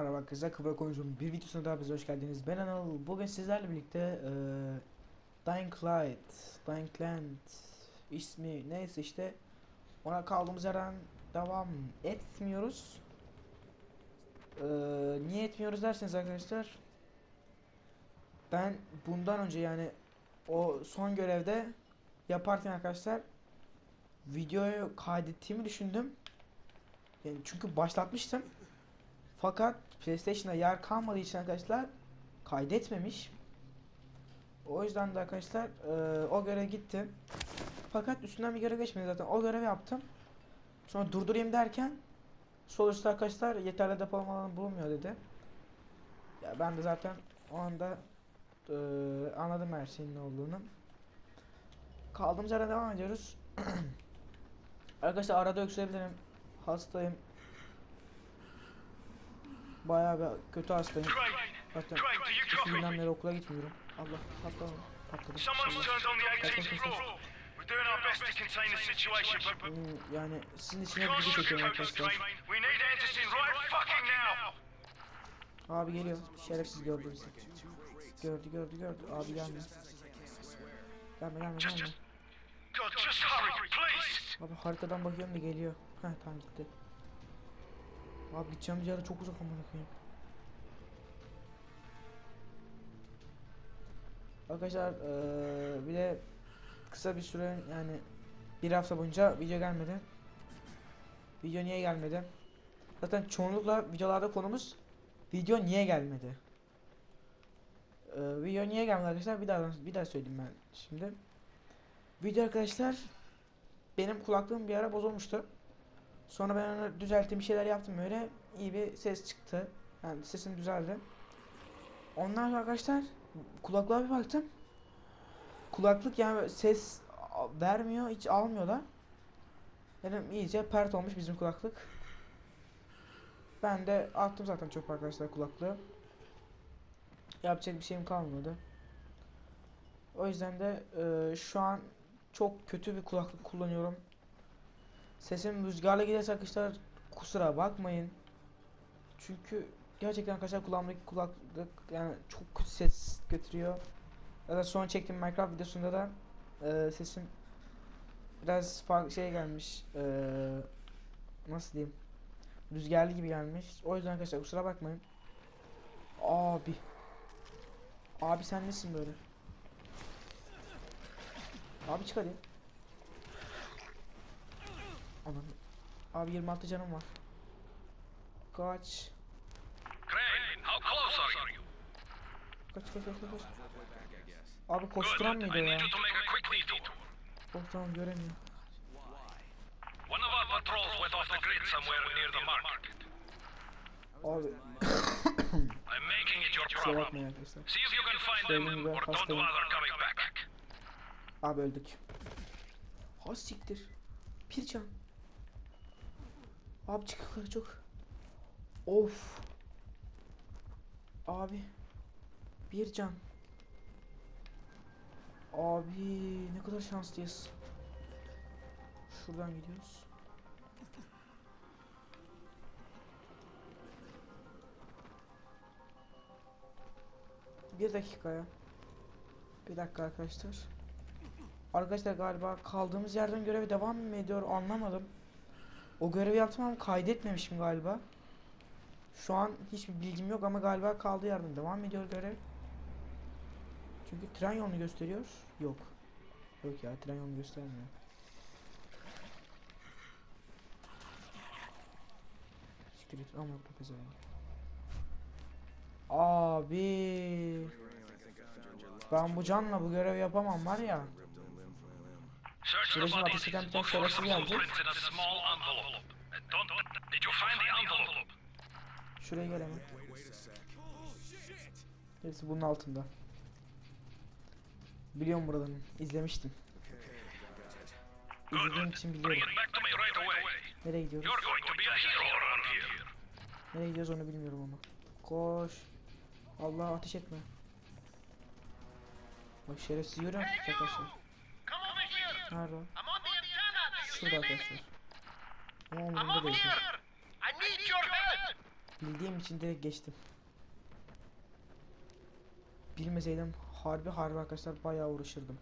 Merhaba arkadaşlar, Kıvrak Oyuncu'nun bir videosuna daha bize hoş geldiniz. Ben Anıl. Bugün sizlerle birlikte eee Dying Light, Dying Land ismi neyse işte ona kaldığımız yerden devam etmiyoruz. Eee, niye etmiyoruz derseniz arkadaşlar ben bundan önce yani o son görevde yaparken arkadaşlar videoyu kaydettiğimi düşündüm. Yani çünkü başlatmıştım. Fakat PlayStation'da yer kalmadığı için arkadaşlar kaydetmemiş. O yüzden de arkadaşlar eee, o göreve gittim. Fakat üstünden bir görev geçmedi zaten. O görevi yaptım. Sonra durdurayım derken üstte arkadaşlar yeterli depolama alanı bulunmuyor dedi. Ya ben de zaten o anda eee, anladım her şeyin ne olduğunu. Kaldığımız yerden devam ediyoruz. arkadaşlar arada öksürebilirim. Hastayım. Bayağı bir kötü hastayım. Zaten günden beri okula gitmiyorum. Allah patladı. Patladı. Someone's Allah. turned on the Kaç, kaç, 18th kaç, kaç. floor. We're doing our best to contain the situation, but Hmm, Yani sizin içine can't bilgi çekiyorum arkadaşlar. Abi geliyor. Şerefsiz gördü bizi. Gördü gördü gördü. Abi gelme. Gelme gelme gelme. Abi haritadan bakıyorum da geliyor. Heh tamam gitti. Abi gideceğimiz yer çok uzak amına koyayım. Arkadaşlar eee bir de kısa bir süre yani bir hafta boyunca video gelmedi. Video niye gelmedi? Zaten çoğunlukla videolarda konumuz video niye gelmedi? Eee video niye gelmedi arkadaşlar? Bir daha bir daha söyleyeyim ben şimdi. Video arkadaşlar benim kulaklığım bir ara bozulmuştu. Sonra ben onu düzelttim bir şeyler yaptım böyle iyi bir ses çıktı. Yani sesim düzeldi. Ondan sonra arkadaşlar kulaklığa bir baktım. Kulaklık yani ses vermiyor hiç almıyor da. Dedim iyice pert olmuş bizim kulaklık. Ben de attım zaten çöp arkadaşlar kulaklığı. Yapacak bir şeyim kalmadı. O yüzden de e, şu an çok kötü bir kulaklık kullanıyorum. Sesim rüzgarla giderse arkadaşlar kusura bakmayın. Çünkü gerçekten arkadaşlar kulağımdaki kulaklık yani çok ses götürüyor. Da son çektiğim Minecraft videosunda da e, sesim biraz farklı şey gelmiş. E, nasıl diyeyim? Rüzgarlı gibi gelmiş. O yüzden arkadaşlar kusura bakmayın. Abi. Abi sen nesin böyle? Abi çık hadi. Abi 26 canım var. Kaç. Crane, how close are you? Kaç kaç kaç kaç. Abi koşturan mıydı ya? Oh tamam göremiyorum. One of our patrols went off the grid somewhere near the market. Abi I'm making it your problem. See if you can find them or don't bother coming back. Abi öldük. Ha siktir. Bir can. Abi çık yukarı çok. Of. Abi. Bir can. Abi ne kadar şanslıyız. Şuradan gidiyoruz. Bir dakika ya. Bir dakika arkadaşlar. Arkadaşlar galiba kaldığımız yerden görevi devam mı ediyor anlamadım. O görevi yaptım ama kaydetmemişim galiba. Şu an hiçbir bilgim yok ama galiba kaldığı yerden devam ediyor görev. Çünkü tren yolunu gösteriyor. Yok. Yok ya tren yolunu göstermiyor. Siktir et ama pezevenk. Abi. Ben bu canla bu görevi yapamam var ya. Search the Şurasına bodies. ateş eden bir tane şerefsiz envelope? Şuraya gel hemen. Hepsi bunun altında. Biliyorum buralarını. izlemiştim. İzlediğim için biliyorum. Nereye gidiyoruz? Nereye gidiyoruz onu bilmiyorum ama. Koş. Allah ateş etme. Bak şerefsiz görüyor musun arkadaşlar? Nerede Şurada arkadaşlar. Umurumda over değil. Bildiğim için de geçtim. Bilmeseydim harbi harbi arkadaşlar bayağı uğraşırdım.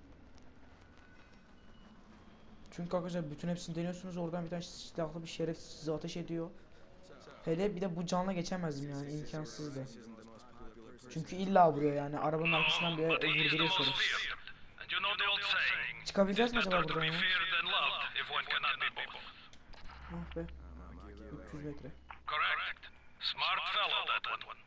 Çünkü arkadaşlar bütün hepsini deniyorsunuz oradan bir tane silahlı bir şeref sizi ateş ediyor. Hele bir de bu canla geçemezdim yani imkansızdı. Çünkü illa vuruyor yani arabanın arkasından the vurduruyor şeref. feared. And you know the old saying, Çıkabileceğiz mi acaba buradan ya? Ah be. 300 metre. Correct. Smart fellow, that one.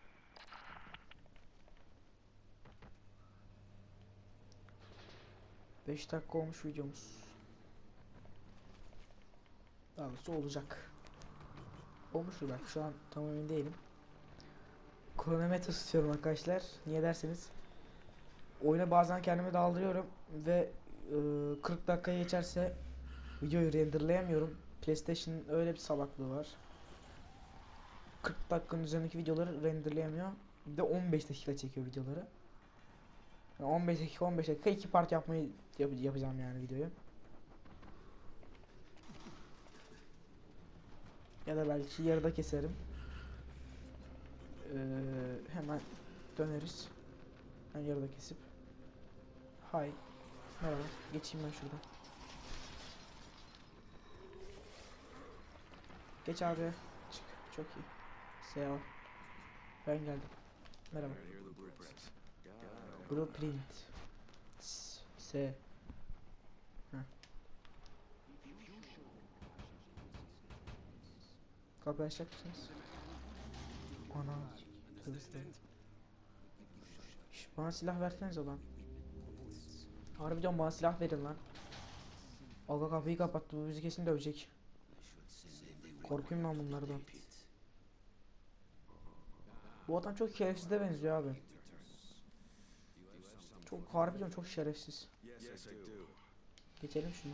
Beş dakika olmuş videomuz. Daha doğrusu olacak. Olmuştur belki şu an tam emin değilim. Kronometre tutuyorum arkadaşlar. Niye derseniz. Oyuna bazen kendimi daldırıyorum ve 40 dakika geçerse videoyu renderlayamıyorum. PlayStation'ın öyle bir salaklığı var. 40 dakikanın üzerindeki videoları renderlayamıyor. Bir de 15 dakika çekiyor videoları. Yani 15 dakika 15 dakika iki part yapmayı yap- yapacağım yani videoyu. Ya da belki yarıda keserim. Ee, hemen döneriz. Ben yarıda kesip. Hay. Merhaba. Geçeyim ben şuradan. Geç abi. Çık. Çok iyi. Selam. Ben geldim. Merhaba. Blueprint. S. Heh. Kapıyı açacak mısınız? Ana. Şş, bana silah verseniz lan. Harbi diyorum bana silah verin lan. Aga kapıyı kapattı bu bizi kesin dövecek. Korkuyorum ben bunlardan. Bu adam çok şerefsize benziyor abi. Çok harbi diyorum çok şerefsiz. Geçelim şunu.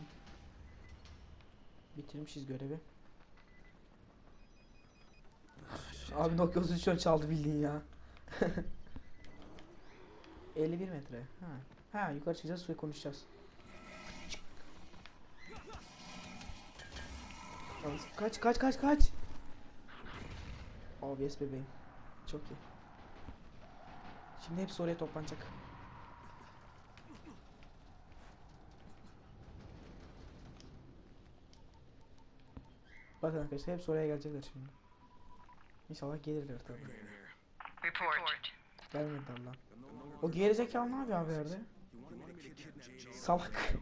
Bitirmişiz görevi. Abi Nokia 33 şu an çaldı bildiğin ya. 51 metre. Ha. Ha yukarı çıkacağız ve konuşacağız. Kaç kaç kaç kaç. OBS bebeğim. Çok iyi. Şimdi hepsi oraya toplanacak. Bakın arkadaşlar hepsi oraya gelecekler şimdi. İnşallah gelirler tabii. Report. Gelmediler lan. O gerizekalı ne yapıyor abi yerde? Salak.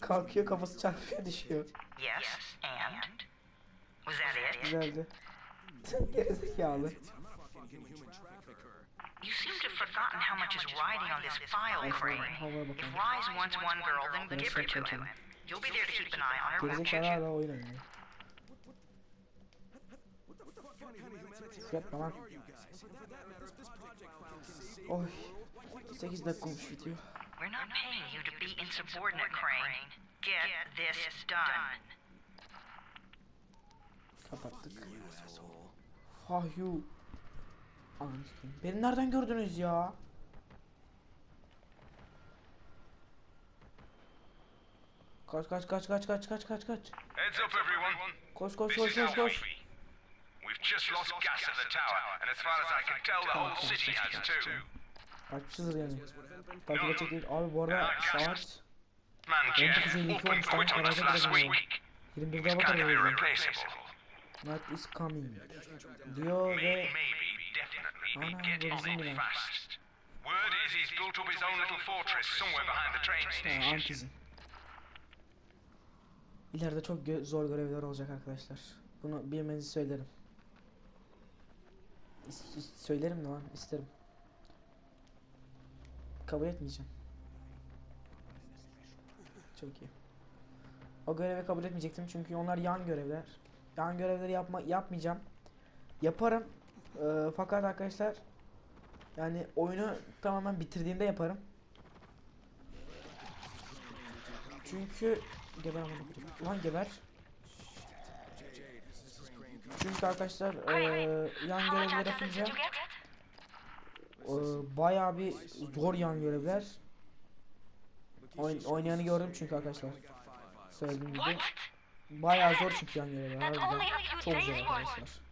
Kalkıyor kafası çarpıyor düşüyor. Yes, and? Was that it? Güzeldi. gerizekalı. You seem to have forgotten how much is riding on this file crane. If. Rise wants one girl, then give her to him. You'll be there to keep an eye on her, won't you? hala oyun oynuyor. Yapma lan. Oy. 8 dakika olmuş video. We're not paying you to be insubordinate, Crane. Get this done. Kapattık. Fahyu. Ananı sikeyim. Beni nereden gördünüz ya? Kaç kaç kaç kaç kaç kaç kaç kaç. Heads up, everyone. Koş koş koş koş koş. We've just lost gas at the tower, and as far as I can tell, the whole city has too. Açmışızdır yani. Takip edecek değil. Abi bu arada saat Man, Jeff, 1952 open olmuş quit lan. on us Arada last biraz week. 21'de He's bakar kind of mıyız? irreplaceable. Night is coming. Diyor Maybe, ve Ana, be get on bizim it ya. fast. Word is he's built up his own little fortress somewhere behind the train station. İleride çok gö- zor görevler olacak arkadaşlar. Bunu bilmenizi söylerim. İs- söylerim de lan isterim. Kabul etmeyeceğim. Çok iyi. O görevi kabul etmeyecektim çünkü onlar yan görevler. Yan görevleri yapma yapmayacağım. Yaparım. Ee, fakat arkadaşlar yani oyunu tamamen bitirdiğimde yaparım. Çünkü geber koyayım. Ulan geber. Çünkü arkadaşlar eee yan görevler yapınca eee, bayağı bir zor yan görevler. Oyn oynayanı gördüm çünkü arkadaşlar. Söylediğim gibi. Bayağı zor çünkü yan görevler. harbiden. Çok zor arkadaşlar.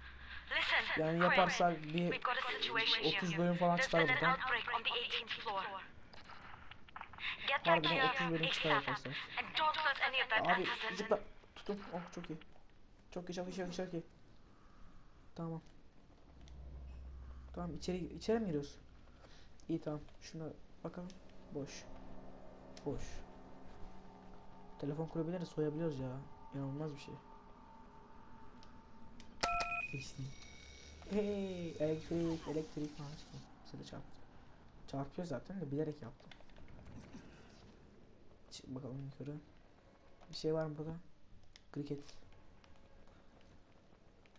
Yani yaparsak bir we've got a situation 30 here. bölüm falan çıkar buradan. outbreak on the 18th floor. Get back Harbiden here 30 bölüm çıkar arkadaşlar. Abi zıpla. Tutun. Oh çok iyi. Çok iyi çok iyi çok iyi çok iyi. Tamam. Tamam içeri içeri mi giriyoruz? İyi tamam. Şuna bakalım. Boş. Boş. Telefon kurabiliriz, soyabiliyoruz ya. İnanılmaz bir şey. Geçtim. Hey, elektrik, elektrik maaşı. Size çarptı. Çarpıyor zaten de bilerek yaptım. Çık bakalım yukarı. Bir şey var mı burada? Kriket.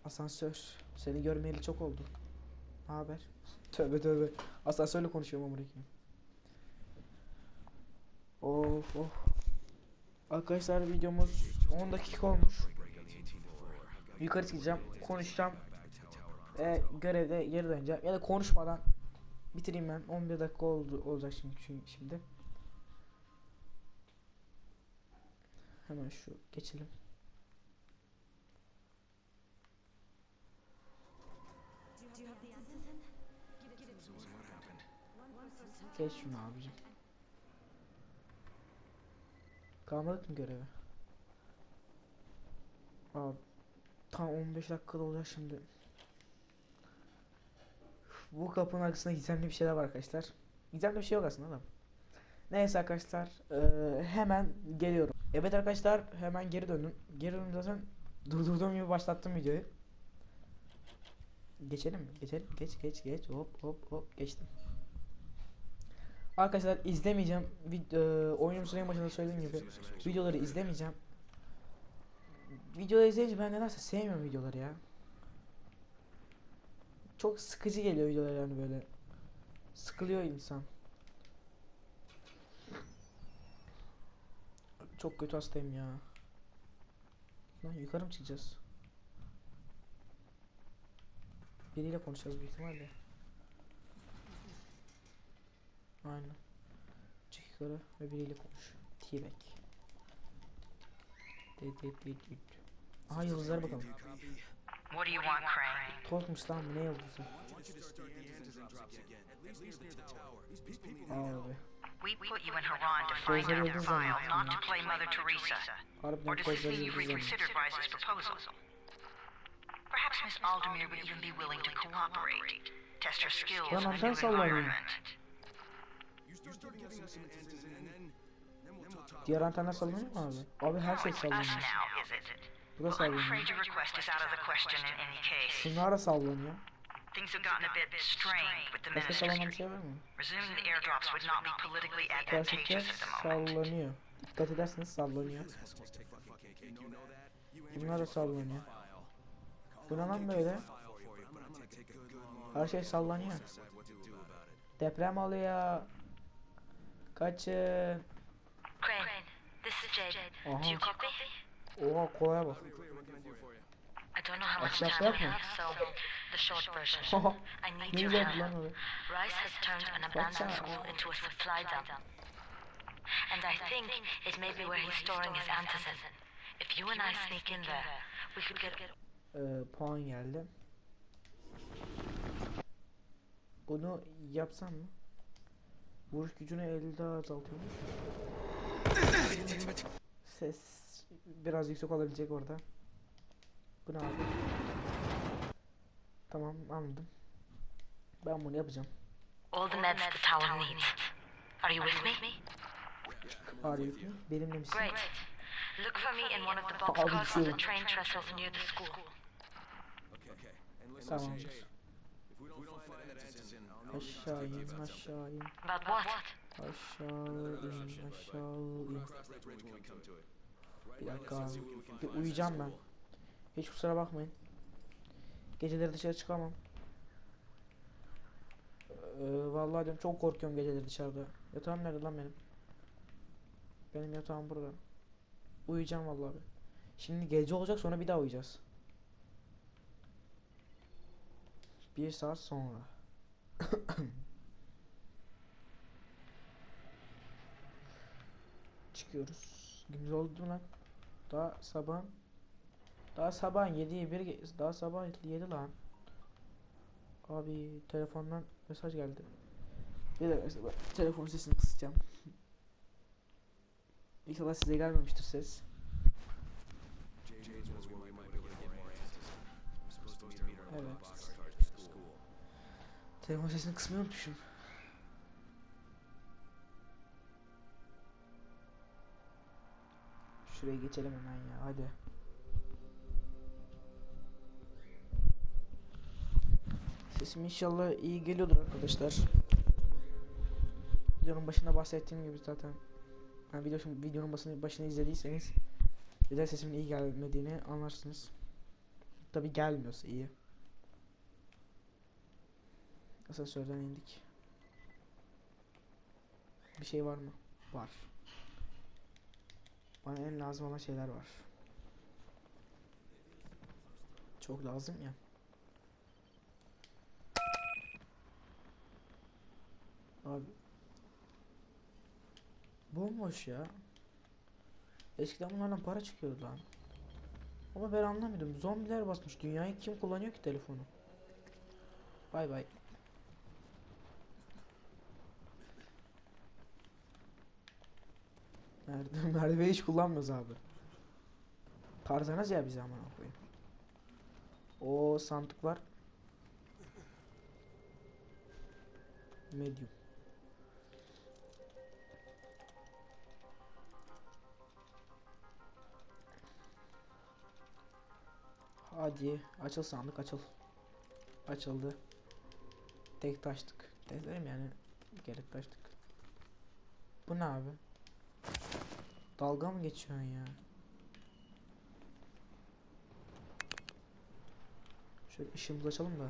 Asansör. Seni görmeyeli çok oldu. Ne haber? Tövbe tövbe. Asansörle konuşuyorum amına koyayım. Of of. Arkadaşlar videomuz 10 dakika olmuş. Yukarı çıkacağım, konuşacağım. Ve görevde geri döneceğim. Ya da konuşmadan bitireyim ben. 11 dakika oldu olacak şimdi çünkü şimdi. Hemen şu geçelim. Geç şunu abicim. Kalmadık mı göreve? Abi tam 15 dakikada olacak şimdi. Bu kapının arkasında gizemli bir şeyler var arkadaşlar. Gizemli bir şey yok aslında da. Neyse arkadaşlar eee, hemen geliyorum. Evet arkadaşlar hemen geri döndüm. Geri döndüm zaten durdurduğum gibi başlattım videoyu. Geçelim mi? Geçelim. Geç geç geç. Hop hop hop geçtim. Arkadaşlar izlemeyeceğim. Vid eee, oyunun sürenin başında söylediğim gibi videoları izlemeyeceğim. Videoları izleyince ben nedense sevmiyorum videoları ya. Çok sıkıcı geliyor videolar yani böyle. Sıkılıyor insan. Çok kötü hastayım ya. Lan yukarı mı çıkacağız? Biriyle konuşacağız büyük ihtimalle. Aynen. Çık yukarı ve biriyle konuş. T-Bag. Aha yıldızlara bakalım. What do you want, Crane? Tozmuş lan bu ne yıldızı? Abi. We put you in Haran to find out file, not to play Mother Teresa. Or does this mean you've reconsidered Rise's proposal? Perhaps Miss Aldemir would even be willing to cooperate. Test her skills in a new environment. Diğer antenler sallanıyor mu abi? Abi her şey sallanıyor. Bu da sallanıyor. Şunlar da sallanıyor. Things have gotten a bit strained with the ministry. şey? Resuming the airdrops would not be politically advantageous at the moment. sallanıyor. Dikkat ederseniz sallanıyor. Bunlar da sallanıyor. Bu ne lan böyle? Her şey sallanıyor. Deprem oluyor. Kaçın. Crane, this is Jade. Do Aha. you copy? Oha kolaya bak. I don't know how much time we have, so the short version. Haha. I need ne your güzel help. lan öyle. Rice has turned an abandoned school into a supply dump. And I think it may be where he's storing his antizin. If you and I sneak in there, we could get Ee, puan geldi. Bunu yapsam mı? Vuruş gücünü 50 daha azaltıyormuş. Ses biraz yüksek olabilecek orada. Bu ne abi? Tamam anladım. Ben bunu yapacağım. all the meds the tower needs. Are you with me? Arıyor ki benimle misin? Great. Look for me in one of the boxcars on the train trestles near the school. Tamamdır. Aşağı in aşağı in About what? aşağı in aşağı in. Bir dakika. Bir uyuyacağım ben. Hiç kusura bakmayın. Geceleri dışarı çıkamam. Ee, vallahi diyorum çok korkuyorum geceleri dışarıda. Yatağım nerede lan benim? Benim yatağım burada. Uyuyacağım vallahi abi. Şimdi gece olacak sonra bir daha uyuyacağız. Bir saat sonra. Çıkıyoruz. Gündüz oldu mu lan? Daha sabah daha sabah 7'ye 1 ge- daha sabah 7 lan. Abi telefondan mesaj geldi. Bir dakika telefon sesini kısacağım. İnşallah size gelmemiştir ses. Telefon sesini kısmayı unutmuşum. Şuraya geçelim hemen ya hadi. Sesim inşallah iyi geliyordur arkadaşlar. Videonun başında bahsettiğim gibi zaten yani video, videonun başını, başını izlediyseniz neden sesimin iyi gelmediğini anlarsınız. Tabi gelmiyorsa iyi. Asansörden indik. Bir şey var mı? Var. Bana en lazım olan şeyler var. Çok lazım ya. Abi. Bomboş ya. Eskiden bunlardan para çıkıyordu lan. Ama ben anlamıyordum. Zombiler basmış. Dünyayı kim kullanıyor ki telefonu? Bay bay. Merdiven, merdiveni hiç kullanmıyoruz abi. Tarzanız ya bize aman koyayım. O sandık var. Medium. Hadi açıl sandık açıl. Açıldı. Tek taştık. Dedim yani gerek taştık. Bu ne abi? Dalga mı geçiyorsun ya? Şöyle ışığımızı açalım da.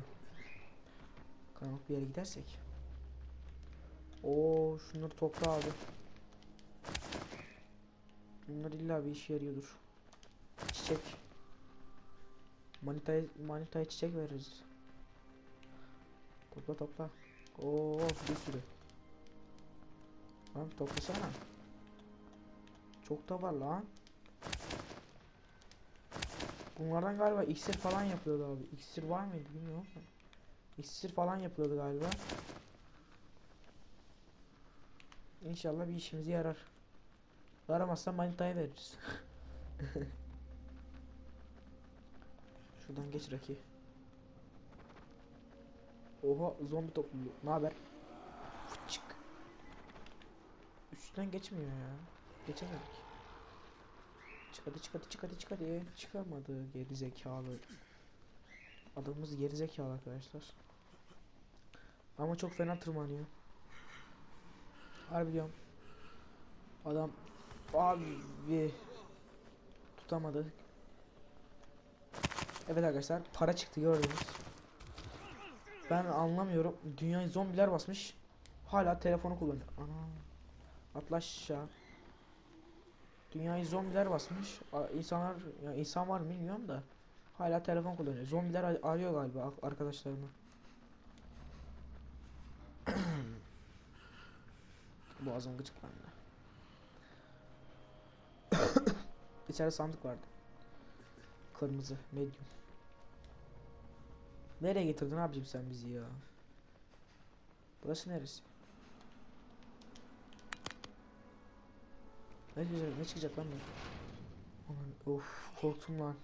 Karanlık bir yere gidersek. Oo, şunları topla abi. Bunlar illa bir işe yarıyordur. Çiçek. Manitaya, manitaya çiçek veririz. Topla topla. Oo, bir sürü. Lan toplasana. Çok da var lan. Bunlardan galiba iksir falan yapıyordu abi. İksir var mıydı bilmiyorum. İksir falan yapıyordu galiba. İnşallah bir işimize yarar. Yaramazsa manitaya veririz. Şuradan geç Raki. Oha zombi topluluğu. Ne haber? Fıçık. Üstten geçmiyor ya. Geçemedik. Çık hadi çık hadi çık hadi çık hadi. Çıkamadı geri zekalı. Adamımız geri zekalı arkadaşlar. Ama çok fena tırmanıyor. Harbi. Adam abi tutamadı. Evet arkadaşlar para çıktı gördünüz. Ben anlamıyorum. Dünyayı zombiler basmış. Hala telefonu kullanıyor. Ana. Atla aşağı. Dünyayı zombiler basmış. İnsanlar ya insan var mı bilmiyorum da hala telefon kullanıyor. Zombiler ar- arıyor galiba ar- arkadaşlarını. Boğazım gıcıklandı. İçeride sandık vardı. Kırmızı, medium. Nereye getirdin abicim sen bizi ya? Burası neresi? Ne çıkacak, ne çıkacak lan bu? Aman of korktum lan.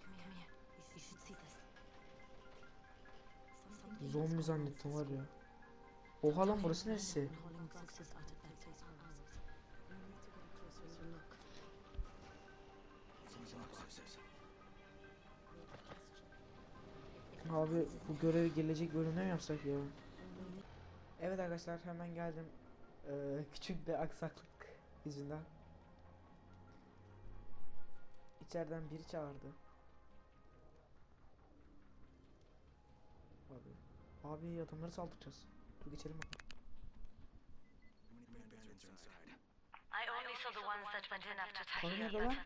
Zombi zannettim var ya. Oha lan burası neresi? Abi bu görevi gelecek bölümde mi yapsak ya? Evet arkadaşlar hemen geldim. Ee, küçük bir aksaklık yüzünden. İçeriden biri çağırdı. Abi. Abi adamları saldıracağız. Dur geçelim bakalım. I only saw the ones that went in after Konu Tahir, nerede but lan?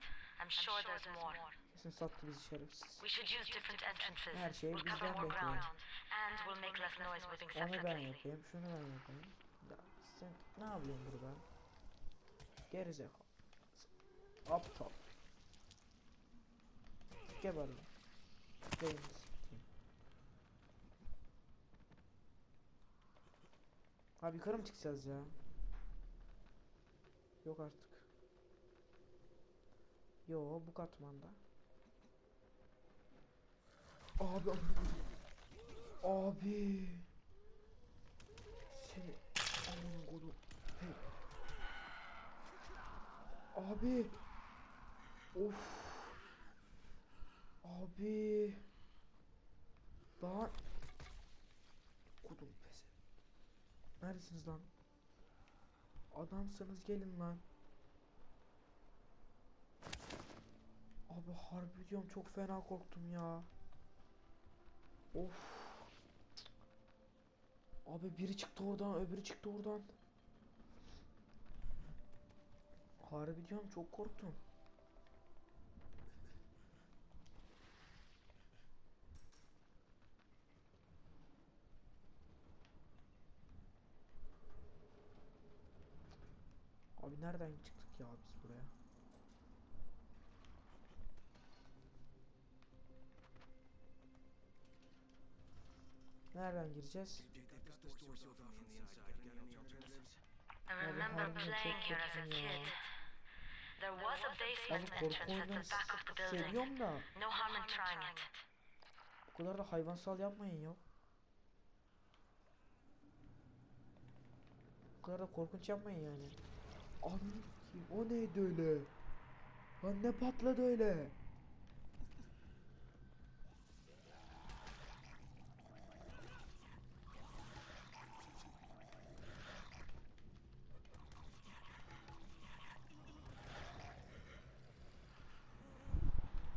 I'm sure there's more. Kesin sattı bizi şerefsiz. We should use different entrances. Her şey We'll bizden bekliyor. ground, and we'll make less noise moving Onu ben yapayım, şunu ben yapayım. Ya sen ne yapıyorsun burada? Gerizekalı. Aptal. Geber lan. Beynini sikeyim. Abi yukarı mı çıkacağız ya? Yok artık. Yo bu katmanda. Abi Abi. Seni aman kodum. Hey. Abi. Of. Abi. Lan. Kodum pesi. Neredesiniz lan? Adamsınız gelin lan. Abi harbi diyorum çok fena korktum ya. Of. Abi biri çıktı oradan, öbürü çıktı oradan. Harbi diyorum çok korktum. Abi nereden çıktık ya biz buraya? Nereden gireceğiz? I remember playing here as a kid. There was a basement entrance at the back of the building. seviyorum da No harm in trying it. bu kadar da hayvansal yapmayın ya. Bu kadar da korkunç yapmayın yani. Abi o neydi öyle? Lan ne patladı öyle?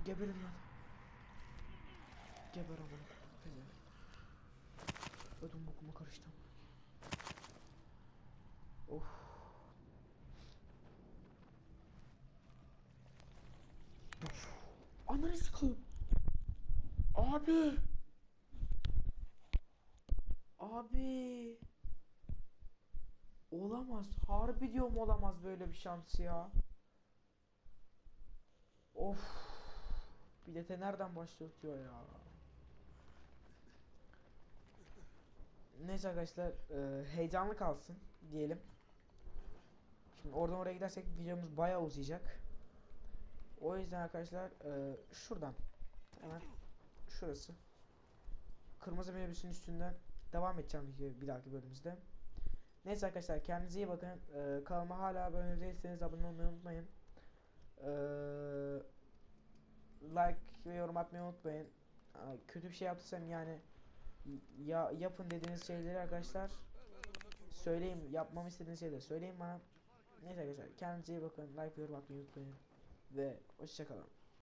Geberin lan. Geber amına. Ödüm bokuma karıştım. Of. Of. Abi. Abi. Olamaz. Harbi diyorum olamaz böyle bir şans ya. Of. Bilete nereden başlatıyor ya? Neyse arkadaşlar e, heyecanlı kalsın diyelim. Şimdi oradan oraya gidersek videomuz bayağı uzayacak. O yüzden arkadaşlar e, şuradan hemen şurası kırmızı minibüsün üstünden devam edeceğim bir dahaki bölümümüzde. Neyse arkadaşlar kendinize iyi bakın. E, kanalıma hala abone değilseniz abone olmayı unutmayın. E, like ve yorum atmayı unutmayın. Aa, Kötü bir şey yaptıysam yani ya yapın dediğiniz şeyleri arkadaşlar söyleyin yapmamı istediğiniz şeyleri söyleyin bana. Neyse arkadaşlar kendinize iyi bakın. Like ve yorum atmayı unutmayın. Ve hoşçakalın.